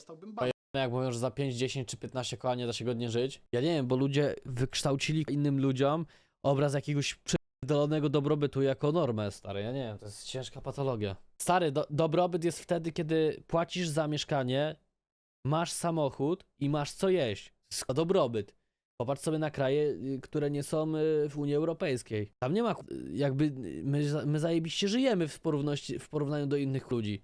dostałbym jak mówią, że za 5, 10 czy 15 koła nie da się godnie żyć. Ja nie wiem, bo ludzie wykształcili innym ludziom obraz jakiegoś pierdolonego dobrobytu jako normę, stary. Ja nie wiem, to jest ciężka patologia. Stary, do, dobrobyt jest wtedy, kiedy płacisz za mieszkanie, masz samochód i masz co jeść. To dobrobyt. Popatrz sobie na kraje, y, które nie są y, w Unii Europejskiej. Tam nie ma, y, jakby, my, my zajebiście żyjemy w, w porównaniu do innych ludzi.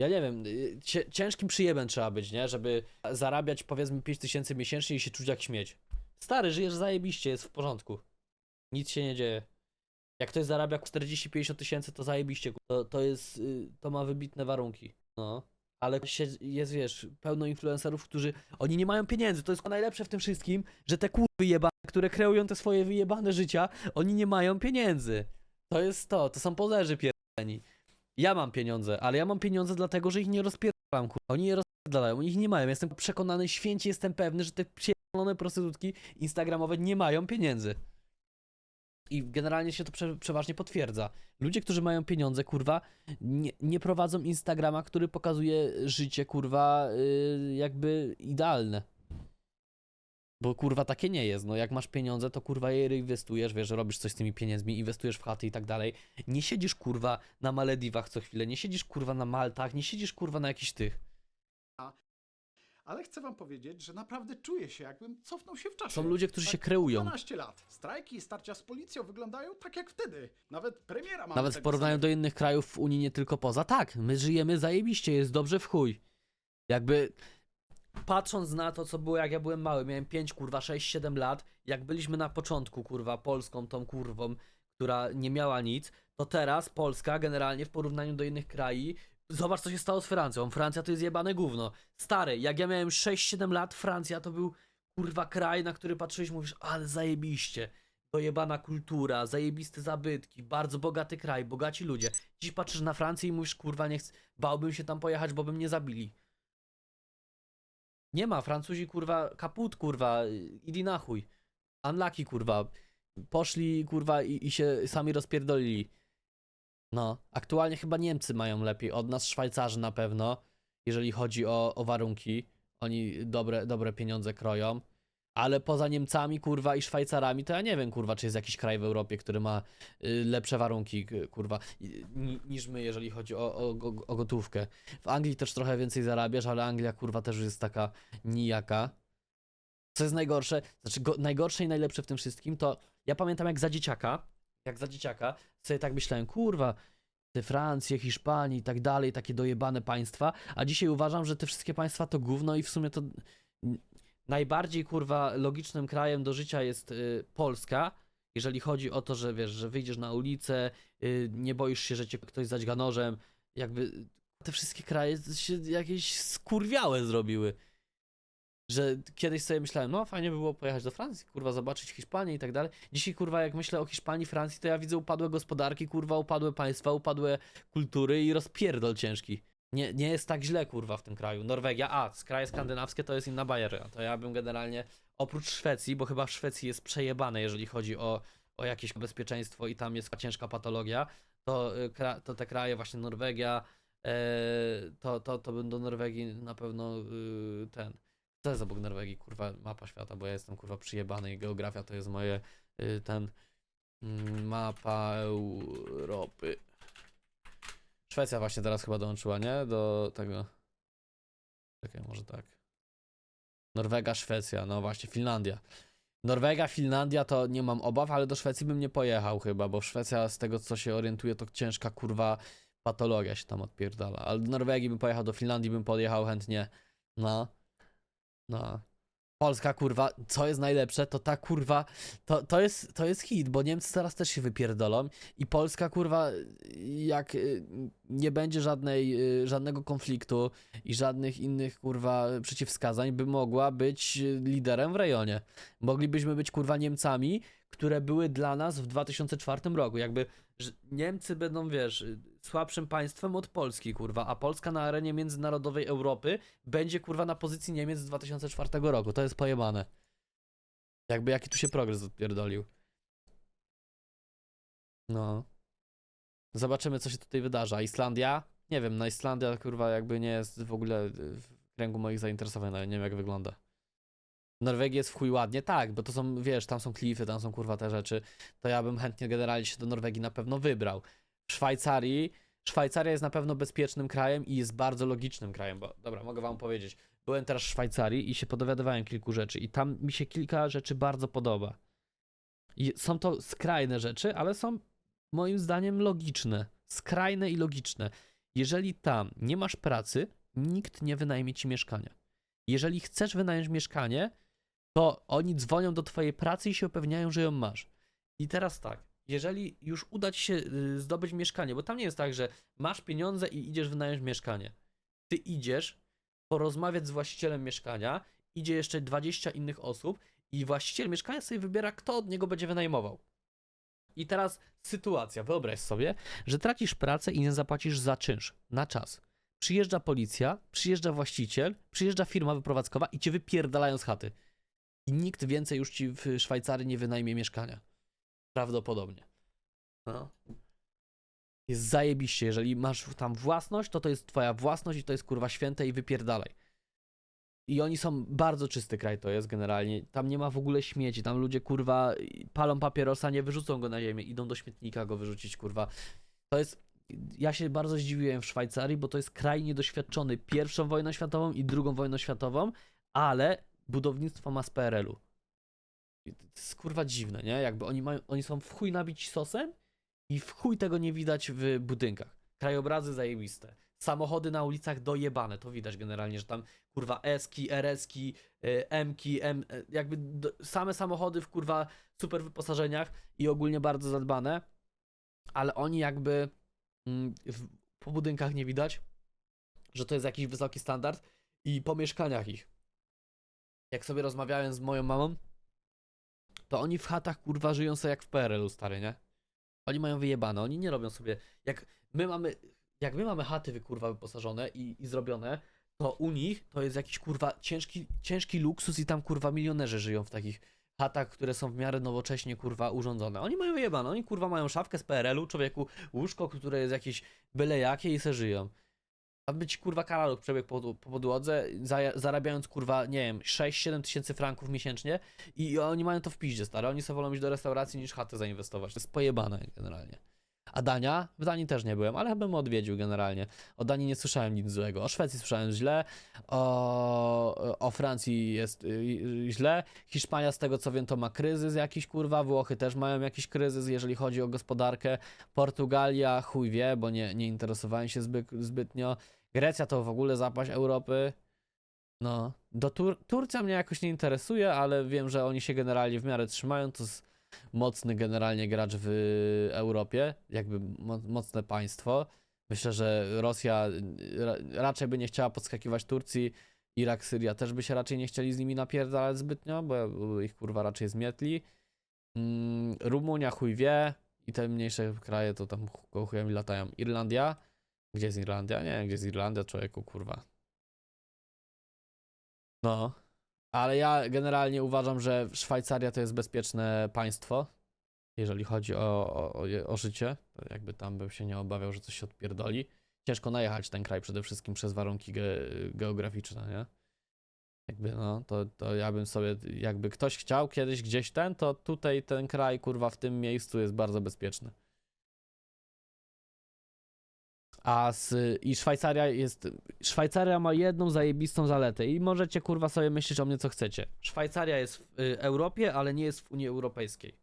Ja nie wiem, y, ciężkim przyjemem trzeba być, nie? Żeby zarabiać powiedzmy 5000 miesięcznie i się czuć jak śmieć. Stary, żyjesz zajebiście, jest w porządku. Nic się nie dzieje. Jak ktoś zarabia 40-50 tysięcy, to zajebiście. To, to jest, y, to ma wybitne warunki. No. Ale się, jest, wiesz, pełno influencerów, którzy, oni nie mają pieniędzy. To jest najlepsze w tym wszystkim, że te kurwy jebane, które kreują te swoje wyjebane życia, oni nie mają pieniędzy. To jest to, to są polerzy pierdoleni. Ja mam pieniądze, ale ja mam pieniądze dlatego, że ich nie rozpierdalam, kurwa. Oni je rozpierdalają, oni ich nie mają. Jestem przekonany, święcie jestem pewny, że te pierdolone prostytutki instagramowe nie mają pieniędzy. I generalnie się to prze, przeważnie potwierdza. Ludzie, którzy mają pieniądze, kurwa, nie, nie prowadzą Instagrama, który pokazuje życie, kurwa, yy, jakby idealne. Bo kurwa takie nie jest. No jak masz pieniądze, to kurwa je inwestujesz, wiesz, robisz coś z tymi pieniędzmi, inwestujesz w chaty i tak dalej. Nie siedzisz kurwa na Malediwach co chwilę, nie siedzisz kurwa na Maltach, nie siedzisz kurwa na jakichś tych. Ale chcę wam powiedzieć, że naprawdę czuję się, jakbym cofnął się w czasie. Są ludzie, którzy się Tak kreują. 12 lat. Strajki i starcia z policją wyglądają tak jak wtedy. Nawet premiera ma Nawet w porównaniu do innych krajów w Unii, nie tylko poza. Tak, my żyjemy zajebiście, jest dobrze w chuj. Jakby patrząc na to, co było jak ja byłem mały, miałem 5, kurwa, 6, 7 lat, jak byliśmy na początku, kurwa, Polską, tą kurwą, która nie miała nic, to teraz Polska generalnie w porównaniu do innych krajów, zobacz co się stało z Francją. Francja to jest jebane gówno. Stary, jak ja miałem 6-7 lat, Francja to był kurwa kraj, na który patrzyłeś, mówisz, ale zajebiście. Dojebana kultura, zajebiste zabytki, bardzo bogaty kraj, bogaci ludzie. Dziś patrzysz na Francję i mówisz, kurwa, nie chcę, bałbym się tam pojechać, bo by mnie zabili. Nie ma, Francuzi, kurwa, kaput, kurwa, idi na chuj. Unlucky, kurwa. Poszli, kurwa, i, i się sami rozpierdolili. No, aktualnie chyba Niemcy mają lepiej od nas, Szwajcarzy na pewno, jeżeli chodzi o, o warunki. Oni dobre, dobre pieniądze kroją. Ale poza Niemcami, kurwa, i Szwajcarami, to ja nie wiem, kurwa, czy jest jakiś kraj w Europie, który ma y, lepsze warunki, kurwa, y, ni, niż my, jeżeli chodzi o, o, o, o gotówkę. W Anglii też trochę więcej zarabiasz, ale Anglia, kurwa, też jest taka nijaka. Co jest najgorsze, znaczy go, najgorsze i najlepsze w tym wszystkim, to ja pamiętam jak za dzieciaka, jak za dzieciaka, sobie tak myślałem, kurwa, te Francje, Hiszpanii i tak dalej, takie dojebane państwa, a dzisiaj uważam, że te wszystkie państwa to gówno i w sumie to najbardziej, kurwa, logicznym krajem do życia jest y, Polska, jeżeli chodzi o to, że wiesz, że wyjdziesz na ulicę, y, nie boisz się, że cię ktoś zadźga nożem, jakby te wszystkie kraje się jakieś skurwiałe zrobiły. Że kiedyś sobie myślałem, no fajnie by było pojechać do Francji, kurwa, zobaczyć Hiszpanię i tak dalej. Dzisiaj, kurwa, jak myślę o Hiszpanii, Francji, to ja widzę upadłe gospodarki, kurwa, upadłe państwa, upadłe kultury i rozpierdol ciężki. Nie, nie jest tak źle, kurwa, w tym kraju. Norwegia, a, kraje skandynawskie to jest inna bajera. To ja bym generalnie, oprócz Szwecji, bo chyba w Szwecji jest przejebane, jeżeli chodzi o, o jakieś bezpieczeństwo i tam jest ciężka patologia, to, y, to te kraje, właśnie Norwegia, e, to, to, to bym do Norwegii na pewno y, ten. Co jest obok Norwegii, kurwa, mapa świata, bo ja jestem kurwa przyjebany i geografia to jest moje y, ten mm, mapa Europy. Szwecja właśnie teraz chyba dołączyła, nie? Do tego. Czekaj, może tak. Norwega, Szwecja, no właśnie, Finlandia. Norwega, Finlandia to nie mam obaw, ale do Szwecji bym nie pojechał chyba, bo Szwecja z tego co się orientuje to ciężka kurwa patologia się tam odpierdala. Ale do Norwegii bym pojechał, do Finlandii bym podjechał chętnie. No. No. Polska kurwa, co jest najlepsze, to ta kurwa, to, to, jest, to jest hit, bo Niemcy teraz też się wypierdolą i Polska kurwa, jak y, nie będzie żadnej, y, żadnego konfliktu i żadnych innych kurwa przeciwwskazań, by mogła być y, liderem w rejonie. Moglibyśmy być kurwa Niemcami, które były dla nas w 2004 roku. Jakby Niemcy będą, wiesz, słabszym państwem od Polski, kurwa, a Polska na arenie międzynarodowej Europy będzie kurwa na pozycji Niemiec z 2004 roku. To jest pojebane. Jakby jaki tu się progres odpierdolił. No. Zobaczymy, co się tutaj wydarza. Islandia? Nie wiem, na Islandia kurwa jakby nie jest w ogóle w kręgu moich zainteresowań, nawet nie wiem jak wygląda. Norwegia jest w chuj ładnie, tak, bo to są, wiesz, tam są klify, tam są kurwa te rzeczy, to ja bym chętnie generalnie się do Norwegii na pewno wybrał. W Szwajcarii, Szwajcaria jest na pewno bezpiecznym krajem i jest bardzo logicznym krajem, bo dobra, mogę wam powiedzieć, byłem teraz w Szwajcarii i się podowiadywałem kilku rzeczy i tam mi się kilka rzeczy bardzo podoba. I są to skrajne rzeczy, ale są moim zdaniem logiczne. Skrajne i logiczne. Jeżeli tam nie masz pracy, nikt nie wynajmie ci mieszkania. Jeżeli chcesz wynająć mieszkanie, to oni dzwonią do twojej pracy i się upewniają, że ją masz. I teraz tak, jeżeli już uda ci się y, zdobyć mieszkanie, bo tam nie jest tak, że masz pieniądze i idziesz wynająć mieszkanie. Ty idziesz porozmawiać z właścicielem mieszkania, idzie jeszcze 20 innych osób i właściciel mieszkania sobie wybiera, kto od niego będzie wynajmował. I teraz sytuacja, wyobraź sobie, że tracisz pracę i nie zapłacisz za czynsz na czas. Przyjeżdża policja, przyjeżdża właściciel, przyjeżdża firma wyprowadzkowa i cię wypierdalają z chaty. I nikt więcej już ci w Szwajcarii nie wynajmie mieszkania. Prawdopodobnie. No. Jest zajebiście, jeżeli masz tam własność, to to jest twoja własność i to jest kurwa święte i wypierdalaj. I oni są bardzo czysty kraj to jest generalnie. Tam nie ma w ogóle śmieci. Tam ludzie kurwa palą papierosa, nie wyrzucą go na ziemię, idą do śmietnika go wyrzucić, kurwa. To jest. Ja się bardzo zdziwiłem w Szwajcarii, bo to jest kraj niedoświadczony pierwszą wojną światową i drugą wojną światową, ale budownictwo ma z PRL-u. To jest kurwa dziwne, nie? Jakby oni mają, oni są w chuj nabici sosem i w chuj tego nie widać w budynkach. Krajobrazy zajebiste. Samochody na ulicach dojebane, to widać generalnie, że tam kurwa S-ki, RS-ki, y, M-ki, M, y, jakby do, same samochody w kurwa super wyposażeniach i ogólnie bardzo zadbane, ale oni jakby mm, w, po budynkach nie widać, że to jest jakiś wysoki standard i po mieszkaniach ich. Jak sobie rozmawiałem z moją mamą, to oni w chatach kurwa żyją sobie jak w PRL-u stary, nie? Oni mają wyjebane, oni nie robią sobie, jak my mamy, jak my mamy chaty wy kurwa wyposażone i, i zrobione, to u nich to jest jakiś kurwa ciężki, ciężki luksus i tam kurwa milionerzy żyją w takich chatach, które są w miarę nowocześnie kurwa urządzone. Oni mają wyjebane, oni kurwa mają szafkę z PRL-u, człowieku, łóżko, które jest jakieś byle jakie i se żyją. A być kurwa karaluk przebieg po, po podłodze, za, zarabiając kurwa, nie wiem, 6-7 tysięcy franków miesięcznie i oni mają to w piździe, stary. Oni sobie wolą iść do restauracji niż chatę zainwestować. To jest pojebane generalnie. A Dania? W Danii też nie byłem, ale bym odwiedził generalnie. O Danii nie słyszałem nic złego. O Szwecji słyszałem źle, o, o Francji jest y, y, źle. Hiszpania, z tego co wiem, to ma kryzys jakiś, kurwa. Włochy też mają jakiś kryzys, jeżeli chodzi o gospodarkę. Portugalia, chuj wie, bo nie, nie interesowałem się zbyt, zbytnio. Grecja to w ogóle zapaść Europy. No, do Tur Turcja mnie jakoś nie interesuje, ale wiem, że oni się generalnie w miarę trzymają. To jest mocny generalnie gracz w Europie, jakby mo mocne państwo. Myślę, że Rosja ra raczej by nie chciała podskakiwać Turcji. Irak, Syria też by się raczej nie chcieli z nimi napierdalać zbytnio, bo ich kurwa raczej zmietli. Mm, Rumunia chuj wie i te mniejsze kraje to tam chujami latają. Irlandia. Gdzie jest Irlandia? Nie wiem, gdzie jest Irlandia, człowieku, kurwa. No. Ale ja generalnie uważam, że Szwajcaria to jest bezpieczne państwo, jeżeli chodzi o, o, o, życie. Jakby tam bym się nie obawiał, że coś się odpierdoli. Ciężko najechać ten kraj przede wszystkim przez warunki ge, geograficzne, nie? Jakby no, to, to ja bym sobie, jakby ktoś chciał kiedyś gdzieś ten, to tutaj ten kraj, kurwa, w tym miejscu jest bardzo bezpieczny. A z, i Szwajcaria jest. Szwajcaria ma jedną zajebistą zaletę i możecie kurwa sobie myśleć o mnie co chcecie. Szwajcaria jest w y, Europie, ale nie jest w Unii Europejskiej.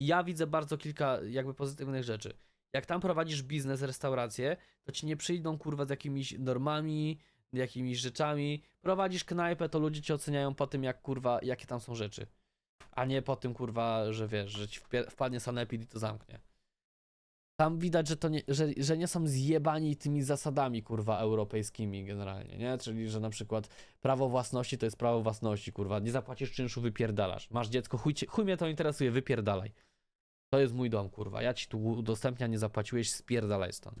Ja widzę bardzo kilka jakby pozytywnych rzeczy. Jak tam prowadzisz biznes, restaurację, to ci nie przyjdą kurwa z jakimiś normami, jakimiś rzeczami. Prowadzisz knajpę, to ludzie cię oceniają po tym, jak kurwa, jakie tam są rzeczy. A nie po tym kurwa, że wiesz, że ci wpadnie sanepid i to zamknie. Tam widać, że to nie, że, że nie są zjebani tymi zasadami, kurwa, europejskimi generalnie, nie? Czyli, że na przykład prawo własności to jest prawo własności, kurwa. Nie zapłacisz czynszu, wypierdalasz. Masz dziecko, chuj, chuj mnie to interesuje, wypierdalaj. To jest mój dom, kurwa. Ja ci tu udostępniam, nie zapłaciłeś, spierdalaj stąd.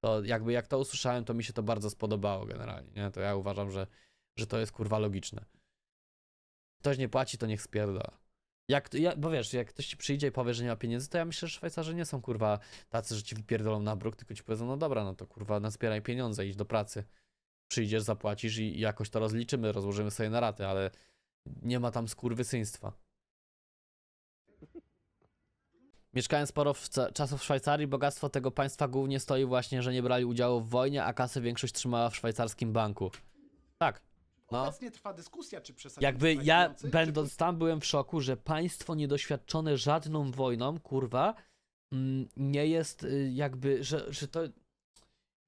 To jakby jak to usłyszałem, to mi się to bardzo spodobało generalnie, nie? To ja uważam, że, że to jest, kurwa, logiczne. Ktoś nie płaci, to niech spierdala. Jak, ja, bo wiesz, jak ktoś ci przyjdzie i powie, że nie ma pieniędzy, to ja myślę, że Szwajcarzy nie są kurwa tacy, że ci wypierdolą na bruk, tylko ci powiedzą, no dobra, no to kurwa, nazbieraj pieniądze, idź do pracy. przyjdziesz, zapłacisz i jakoś to rozliczymy, rozłożymy sobie na raty, ale nie ma tam skurwysyństwa. Mieszkając sporo w w Szwajcarii, bogactwo tego państwa głównie stoi właśnie, że nie brali udziału w wojnie, a kasę większość trzymała w szwajcarskim banku. Tak. No. Obecnie trwa dyskusja, czy przesadzić Jakby ja, będąc czy... tam, byłem w szoku, że państwo niedoświadczone żadną wojną, kurwa, mm, nie jest y, jakby, że, że to.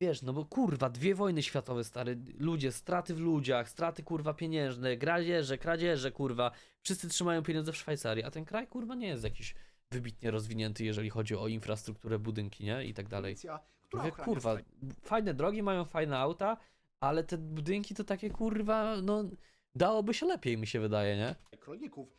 Wiesz, no bo kurwa, dwie wojny światowe, stary, ludzie, straty w ludziach, straty kurwa pieniężne, kradzieże, kradzieże, kurwa, wszyscy trzymają pieniądze w Szwajcarii, a ten kraj kurwa nie jest jakiś wybitnie rozwinięty, jeżeli chodzi o infrastrukturę, budynki, nie? I tak dalej. Policja, która Mówię, ochrania kurwa, strajk. fajne drogi mają, fajne auta, ale te budynki to takie kurwa, no dałoby się lepiej, mi się wydaje, nie? rolników.